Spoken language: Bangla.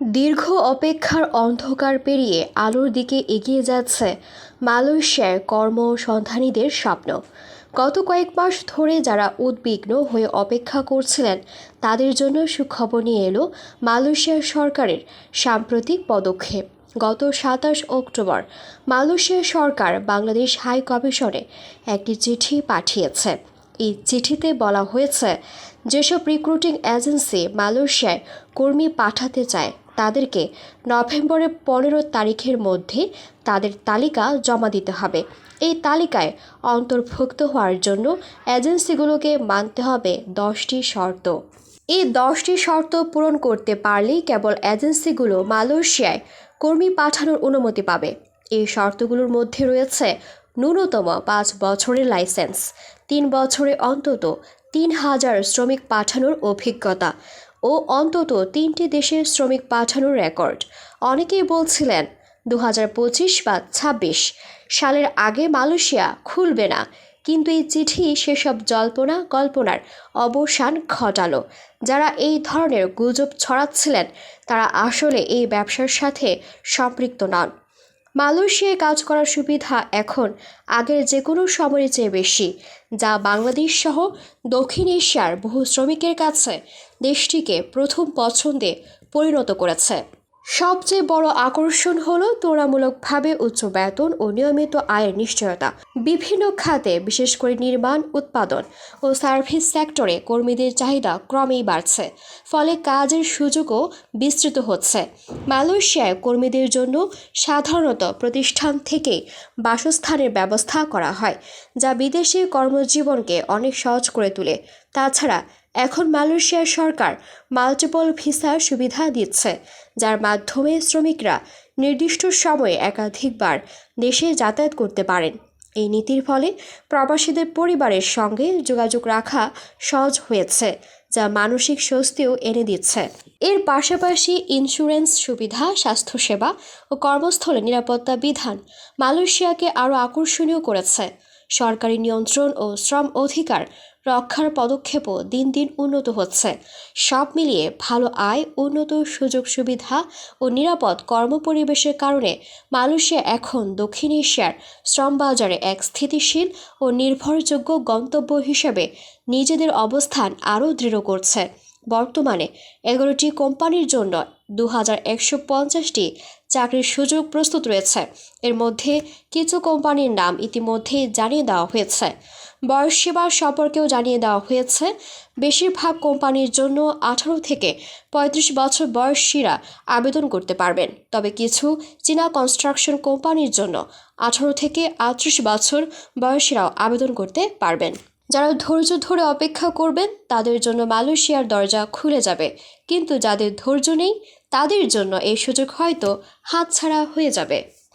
দীর্ঘ অপেক্ষার অন্ধকার পেরিয়ে আলোর দিকে এগিয়ে যাচ্ছে মালয়েশিয়ার কর্মসন্ধানীদের স্বপ্ন। গত কয়েক মাস ধরে যারা উদ্বিগ্ন হয়ে অপেক্ষা করছিলেন, তাদের জন্য সুখবর নিয়ে এলো মালয়েশিয়ার সরকারের সাম্প্রতিক পদক্ষেপ। গত সাতাশ অক্টোবর মালয়েশিয়া সরকার বাংলাদেশ হাই কমিশনে একটি চিঠি পাঠিয়েছে। এই চিঠিতে বলা হয়েছে, যেসব রিক্রুটিং এজেন্সি মালয়েশিয়ায় কর্মী পাঠাতে চায় তাদেরকে নভেম্বরের পনেরো তারিখের মধ্যে তাদের তালিকা জমা দিতে হবে। এই তালিকায় অন্তর্ভুক্ত হওয়ার জন্য এজেন্সিগুলোকে মানতে হবে দশটি শর্ত। এই দশটি শর্ত পূরণ করতে পারলেই কেবল এজেন্সিগুলো মালয়েশিয়ায় কর্মী পাঠানোর অনুমতি পাবে। এই শর্তগুলোর মধ্যে রয়েছে ন্যূনতম পাঁচ বছরের লাইসেন্স, তিন বছরে অন্তত তিন হাজার শ্রমিক পাঠানোর অভিজ্ঞতা ও অন্তত তিনটি দেশের শ্রমিক পাঠানোর রেকর্ড। অনেকেই বলছিলেন দু বা ছাব্বিশ সালের আগে মালয়েশিয়া খুলবে না। কিন্তু এই চিঠি সেসব জল্পনা কল্পনার অবসান ঘটালো। যারা এই ধরনের গুজব ছড়াচ্ছিলেন, তারা আসলে এই ব্যবসার সাথে সম্পৃক্ত নন। মালয়েশিয়ায় কাজ করার সুবিধা এখন আগের যে কোনো সময়ের চেয়ে বেশি, যা বাংলাদেশ সহ দক্ষিণ এশিয়ার বহু শ্রমিকের কাছে দেশটিকে প্রথম পছন্দে পরিণত করেছে। সবচেয়ে বড় আকর্ষণ হল তুলনামূলকভাবে উচ্চ বেতন ও নিয়মিত আয়ের নিশ্চয়তা। বিভিন্ন খাতে, বিশেষ করে নির্মাণ, উৎপাদন ও সার্ভিস সেক্টরে কর্মীদের চাহিদা ক্রমেই বাড়ছে, ফলে কাজের সুযোগও বিস্তৃত হচ্ছে। মালয়েশিয়ায় কর্মীদের জন্য সাধারণত প্রতিষ্ঠান থেকে বাসস্থানের ব্যবস্থা করা হয়, যা বিদেশি কর্মজীবনকে অনেক সহজ করে তোলে। তাছাড়া এখন মালয়েশিয়ার সরকার মাল্টিপল ভিসার সুবিধা দিচ্ছে, যার মাধ্যমে শ্রমিকরা নির্দিষ্ট সময়ে একাধিকবার দেশে যাতায়াত করতে পারেন। এই নীতির ফলে প্রবাসীদের পরিবারের সঙ্গে যোগাযোগ রাখা সহজ হয়েছে, যা মানসিক স্বস্তিও এনে দিচ্ছে। এর পাশাপাশি ইন্স্যুরেন্স সুবিধা, স্বাস্থ্যসেবা ও কর্মস্থলে নিরাপত্তা বিধান মালয়েশিয়াকে আরও আকর্ষণীয় করেছে। সরকারি নিয়ন্ত্রণ ও শ্রম অধিকার রক্ষার পদক্ষেপও দিন দিন উন্নত হচ্ছে। সব মিলিয়ে ভালো আয়, উন্নত সুযোগ সুবিধা ও নিরাপদ কর্মপরিবেশের কারণে মালয়েশিয়া এখন দক্ষিণ এশিয়ার শ্রম বাজারে এক স্থিতিশীল ও নির্ভরযোগ্য গন্তব্য হিসেবে নিজেদের অবস্থান আরও দৃঢ় করছে। বর্তমানে এগারোটি কোম্পানির জন্য দু হাজার একশো পঞ্চাশটি চাকরির সুযোগ প্রস্তুত রয়েছে। এর মধ্যে কিছু কোম্পানির নাম ইতিমধ্যেই জানিয়ে দেওয়া হয়েছে। বয়স সেবা সম্পর্কেও জানিয়ে দেওয়া হয়েছে। বেশিরভাগ কোম্পানির জন্য আঠারো থেকে পঁয়ত্রিশ বছর বয়সীরা আবেদন করতে পারবেন। তবে কিছু চীনা কনস্ট্রাকশন কোম্পানির জন্য আঠারো থেকে আটত্রিশ বছর বয়সীরাও আবেদন করতে পারবেন। যারা ধৈর্য ধরে অপেক্ষা করবেন, তাদের জন্য মালয়েশিয়ার দরজা খুলে যাবে। কিন্তু যাদের ধৈর্য নেই, তাদের জন্য এই সুযোগ হয়তো হাতছাড়া হয়ে যাবে।